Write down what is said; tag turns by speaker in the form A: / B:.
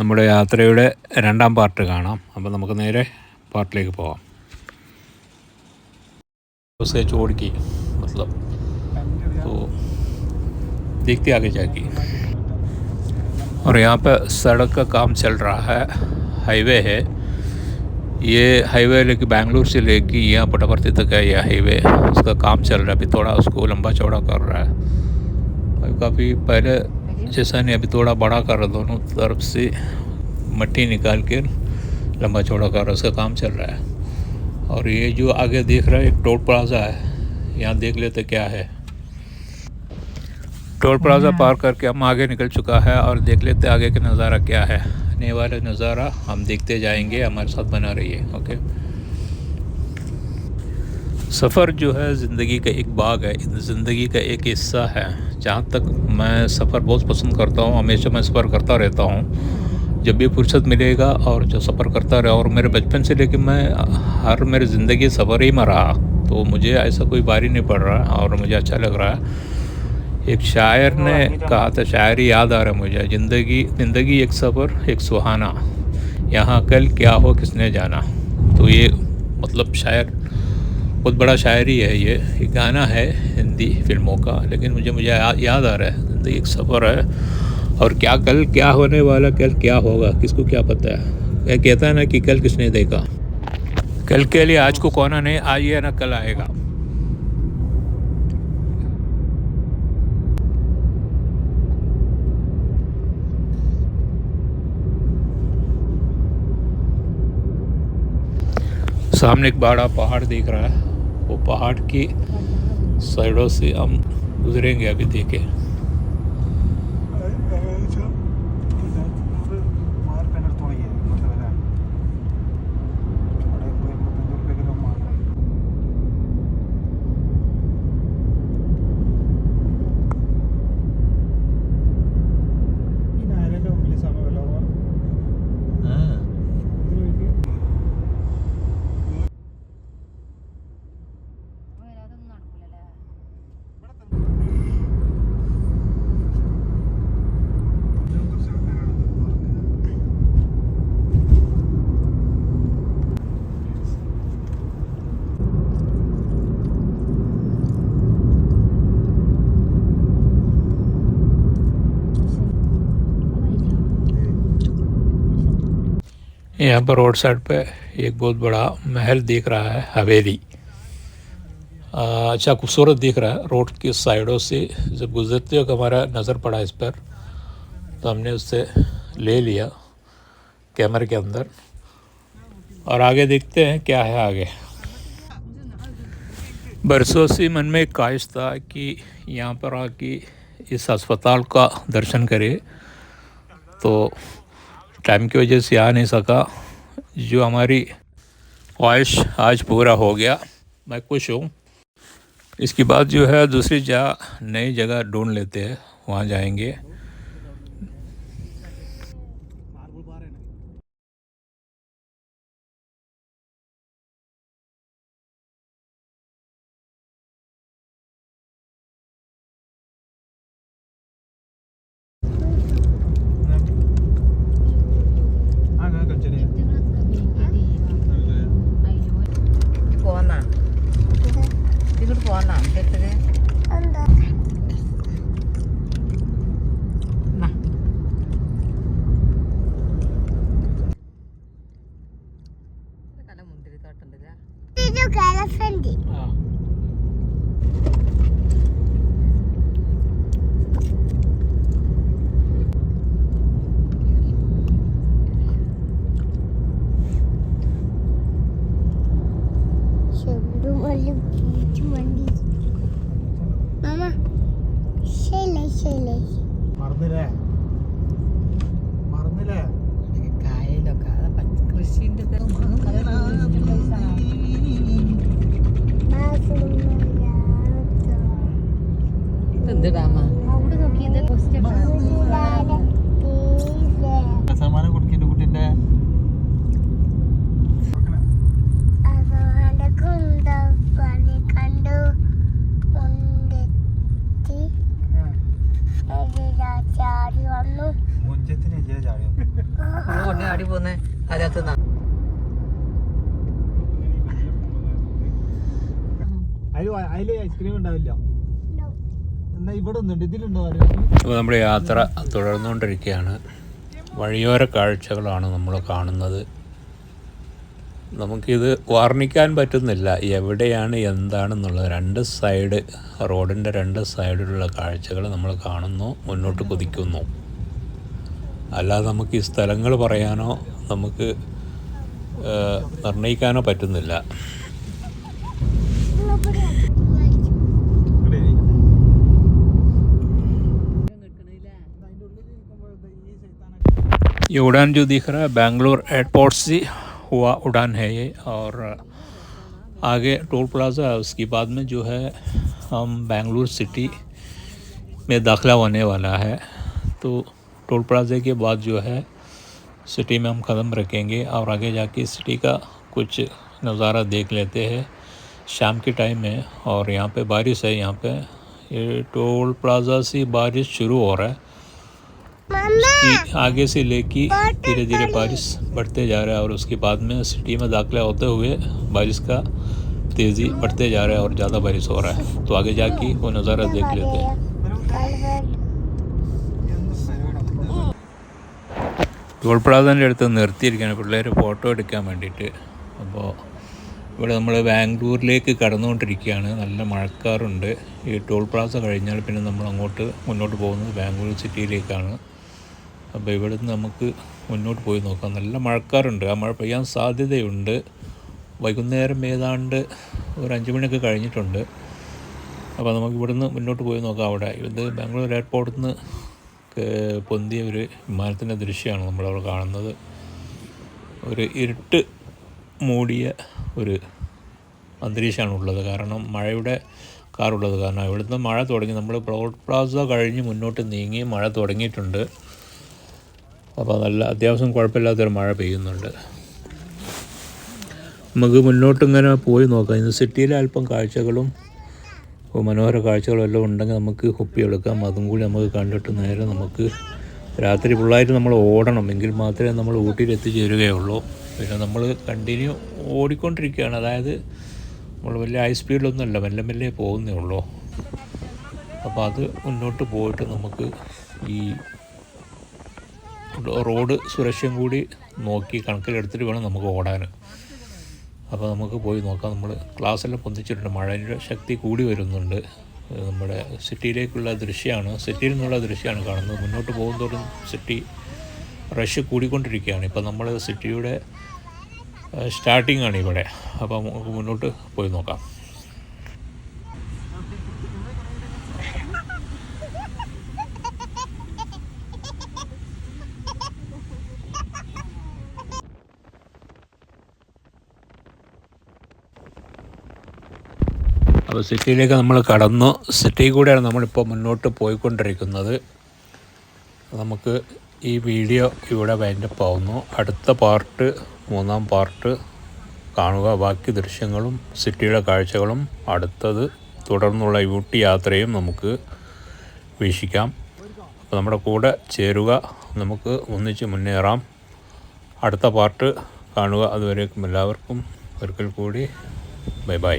A: हम लोग यात्राएडे രണ്ടാം পার্ট കാണാം अब हम कुछ नेरे पार्ट लेके போवा उससे છોડકી મતલબ તો દેકે આગળ ચાલકી ઓર યહા પર સડક કામ ચલ રહા હૈ હાઈવે હે યે હાઈવે લેક બેંગલોર સે લેક યહા બટવર્તિત تک ય હાઈવે હસકા કામ ચલ રહા હે થોડા ઉસકો લંબા ચોડા કર રહા હે કafi પહેલે जैसा नहीं अभी थोड़ा बड़ा कर रहा दोनों तरफ से मट्टी निकाल के लंबा चौड़ा कर रहा उसका काम चल रहा है और ये जो आगे देख रहा है एक टोल प्लाजा है यहाँ देख लेते क्या है टोल प्लाजा हाँ। पार करके हम आगे निकल चुका है और देख लेते आगे का नज़ारा क्या है आने वाला नज़ारा हम देखते जाएंगे हमारे साथ बना रही है ओके सफ़र जो है ज़िंदगी का एक बाग है ज़िंदगी का एक हिस्सा है जहाँ तक मैं सफ़र बहुत पसंद करता हूँ हमेशा मैं सफ़र करता रहता हूँ जब भी फुर्सत मिलेगा और जो सफ़र करता रहा और मेरे बचपन से लेकर मैं हर मेरे ज़िंदगी सफ़र ही में रहा तो मुझे ऐसा कोई बारी नहीं पड़ रहा और मुझे अच्छा लग रहा है एक शायर ने कहा था शायरी याद आ रहा है मुझे ज़िंदगी ज़िंदगी एक सफ़र एक सुहाना यहाँ कल क्या हो किसने जाना तो ये मतलब शायर बहुत बड़ा शायरी है ये एक गाना है हिंदी फिल्मों का लेकिन मुझे मुझे या, याद आ रहा है ज़िंदगी एक सफ़र है और क्या कल क्या होने वाला कल क्या होगा किसको क्या पता है क्या कहता है ना कि कल किसने देखा कल के लिए आज को कौन नहीं आज या ना कल आएगा सामने एक बड़ा पहाड़ देख रहा है पहाड़ की साइडों से हम गुजरेंगे अभी देखें यहाँ पर रोड साइड पे एक बहुत बड़ा महल दिख रहा है हवेली अच्छा खूबसूरत दिख रहा है रोड की साइडों से जब गुजरते हुए हमारा नज़र पड़ा इस पर तो हमने उससे ले लिया कैमरे के अंदर और आगे देखते हैं क्या है आगे बरसों से मन में काश था कि यहाँ पर आके इस अस्पताल का दर्शन करे तो टाइम की वजह से आ नहीं सका जो हमारी ख्वाहिश आज पूरा हो गया मैं खुश हूँ इसके बाद जो है दूसरी जगह नई जगह ढूंढ लेते हैं वहाँ जाएंगे
B: മാമ
C: മറന്നില്ലേ ഭാഗത്തുനിന്നാണ് ഐസ്ക്രീം ഉണ്ടാവില്ല
A: നമ്മുടെ യാത്ര തുടർന്നുകൊണ്ടിരിക്കുകയാണ് വഴിയോര കാഴ്ചകളാണ് നമ്മൾ കാണുന്നത് നമുക്കിത് വർണ്ണിക്കാൻ പറ്റുന്നില്ല എവിടെയാണ് എന്താണെന്നുള്ളത് രണ്ട് സൈഡ് റോഡിൻ്റെ രണ്ട് സൈഡിലുള്ള കാഴ്ചകൾ നമ്മൾ കാണുന്നു മുന്നോട്ട് കുതിക്കുന്നു അല്ലാതെ നമുക്ക് ഈ സ്ഥലങ്ങൾ പറയാനോ നമുക്ക് നിർണ്ണയിക്കാനോ പറ്റുന്നില്ല എവിടെയാണ് നിൽക്കുന്നത് ഈ സൈത്താനാ എവിടെയാണ് കാണുന്നത് ബാംഗ്ലൂർ എയർപോർട്ട്സിവ ഉടാൻ ആണ് ഈ പിന്നെ ടോൾപ്രാസസ് അതിനു ശേഷം നമ്മ ബാംഗ്ലൂർ സിറ്റി മേം കടല വാനേ ഉള്ളാഹേ તો ടോൾപ്രാസേ കേ ബദ് ജോ ഹേ सिटी में हम कदम रखेंगे और आगे जाके सिटी का कुछ नज़ारा देख लेते हैं शाम के टाइम में और यहाँ पे बारिश है यहाँ पे ये टोल प्लाजा से बारिश शुरू हो रहा है आगे से लेके धीरे धीरे बारिश बढ़ते जा रहा है और उसके बाद में सिटी में दाखिला होते हुए बारिश का तेज़ी बढ़ते जा रहा है और ज़्यादा बारिश हो रहा है तो आगे जाके वो नज़ारा देख लेते हैं ടോൾ പ്ലാസൻ്റെ അടുത്ത് നിർത്തിയിരിക്കുകയാണ് പിള്ളേർ ഫോട്ടോ എടുക്കാൻ വേണ്ടിയിട്ട് അപ്പോൾ ഇവിടെ നമ്മൾ ബാംഗ്ലൂരിലേക്ക് കടന്നുകൊണ്ടിരിക്കുകയാണ് നല്ല മഴക്കാറുണ്ട് ഈ ടോൾ പ്ലാസ കഴിഞ്ഞാൽ പിന്നെ നമ്മൾ അങ്ങോട്ട് മുന്നോട്ട് പോകുന്നത് ബാംഗ്ലൂർ സിറ്റിയിലേക്കാണ് അപ്പോൾ ഇവിടെ നിന്ന് നമുക്ക് മുന്നോട്ട് പോയി നോക്കാം നല്ല മഴക്കാറുണ്ട് ആ മഴ പെയ്യാൻ സാധ്യതയുണ്ട് വൈകുന്നേരം ഏതാണ്ട് ഒരു അഞ്ച് മണിയൊക്കെ കഴിഞ്ഞിട്ടുണ്ട് അപ്പോൾ നമുക്ക് ഇവിടുന്ന് മുന്നോട്ട് പോയി നോക്കാം അവിടെ ഇത് ബാംഗ്ലൂർ എയർപോർട്ടിൽ നിന്ന് പൊന്തിയ ഒരു വിമാനത്തിൻ്റെ ദൃശ്യമാണ് നമ്മളവിടെ കാണുന്നത് ഒരു ഇരുട്ട് മൂടിയ ഒരു അന്തരീക്ഷമാണ് ഉള്ളത് കാരണം മഴയുടെ കാറുള്ളത് കാരണം ഇവിടുന്ന് മഴ തുടങ്ങി നമ്മൾ പ്ലോട്ട് പ്ലാസ കഴിഞ്ഞ് മുന്നോട്ട് നീങ്ങി മഴ തുടങ്ങിയിട്ടുണ്ട് അപ്പോൾ നല്ല അത്യാവശ്യം കുഴപ്പമില്ലാത്തൊരു മഴ പെയ്യുന്നുണ്ട് നമുക്ക് മുന്നോട്ട് പോയി നോക്കാം ഇന്ന് സിറ്റിയിലെ അല്പം കാഴ്ചകളും മനോഹര കാഴ്ചകളെല്ലാം ഉണ്ടെങ്കിൽ നമുക്ക് എടുക്കാം അതും കൂടി നമുക്ക് കണ്ടിട്ട് നേരെ നമുക്ക് രാത്രി പിള്ളേർ നമ്മൾ ഓടണം എങ്കിൽ മാത്രമേ നമ്മൾ ഊട്ടിയിൽ എത്തിച്ചേരുകയുള്ളൂ പിന്നെ നമ്മൾ കണ്ടിന്യൂ ഓടിക്കൊണ്ടിരിക്കുകയാണ് അതായത് നമ്മൾ വലിയ ഹൈ സ്പീഡിലൊന്നുമല്ല മെല്ലെ മെല്ലെ പോകുന്നേ ഉള്ളൂ അപ്പോൾ അത് മുന്നോട്ട് പോയിട്ട് നമുക്ക് ഈ റോഡ് സുരക്ഷയും കൂടി നോക്കി കണക്കിലെടുത്തിട്ട് വേണം നമുക്ക് ഓടാൻ അപ്പോൾ നമുക്ക് പോയി നോക്കാം നമ്മൾ ക്ലാസ്സെല്ലാം പൊന്തിച്ചിട്ടുണ്ട് മഴയുടെ ശക്തി കൂടി വരുന്നുണ്ട് നമ്മുടെ സിറ്റിയിലേക്കുള്ള ദൃശ്യമാണ് സിറ്റിയിൽ നിന്നുള്ള ദൃശ്യമാണ് കാണുന്നത് മുന്നോട്ട് പോകുന്തോറും സിറ്റി റഷ് കൂടിക്കൊണ്ടിരിക്കുകയാണ് ഇപ്പോൾ നമ്മൾ സിറ്റിയുടെ സ്റ്റാർട്ടിംഗ് ആണ് ഇവിടെ അപ്പോൾ നമുക്ക് മുന്നോട്ട് പോയി നോക്കാം അപ്പോൾ സിറ്റിയിലേക്ക് നമ്മൾ കടന്നു സിറ്റി കൂടെയാണ് നമ്മളിപ്പോൾ മുന്നോട്ട് പോയിക്കൊണ്ടിരിക്കുന്നത് നമുക്ക് ഈ വീഡിയോ ഇവിടെ വൈൻഡപ്പ് ആവുന്നു അടുത്ത പാർട്ട് മൂന്നാം പാർട്ട് കാണുക ബാക്കി ദൃശ്യങ്ങളും സിറ്റിയുടെ കാഴ്ചകളും അടുത്തത് തുടർന്നുള്ള യൂട്ടി യാത്രയും നമുക്ക് വീക്ഷിക്കാം അപ്പോൾ നമ്മുടെ കൂടെ ചേരുക നമുക്ക് ഒന്നിച്ച് മുന്നേറാം അടുത്ത പാർട്ട് കാണുക അതുവരേക്കും എല്ലാവർക്കും ഒരിക്കൽ കൂടി ബൈ ബൈ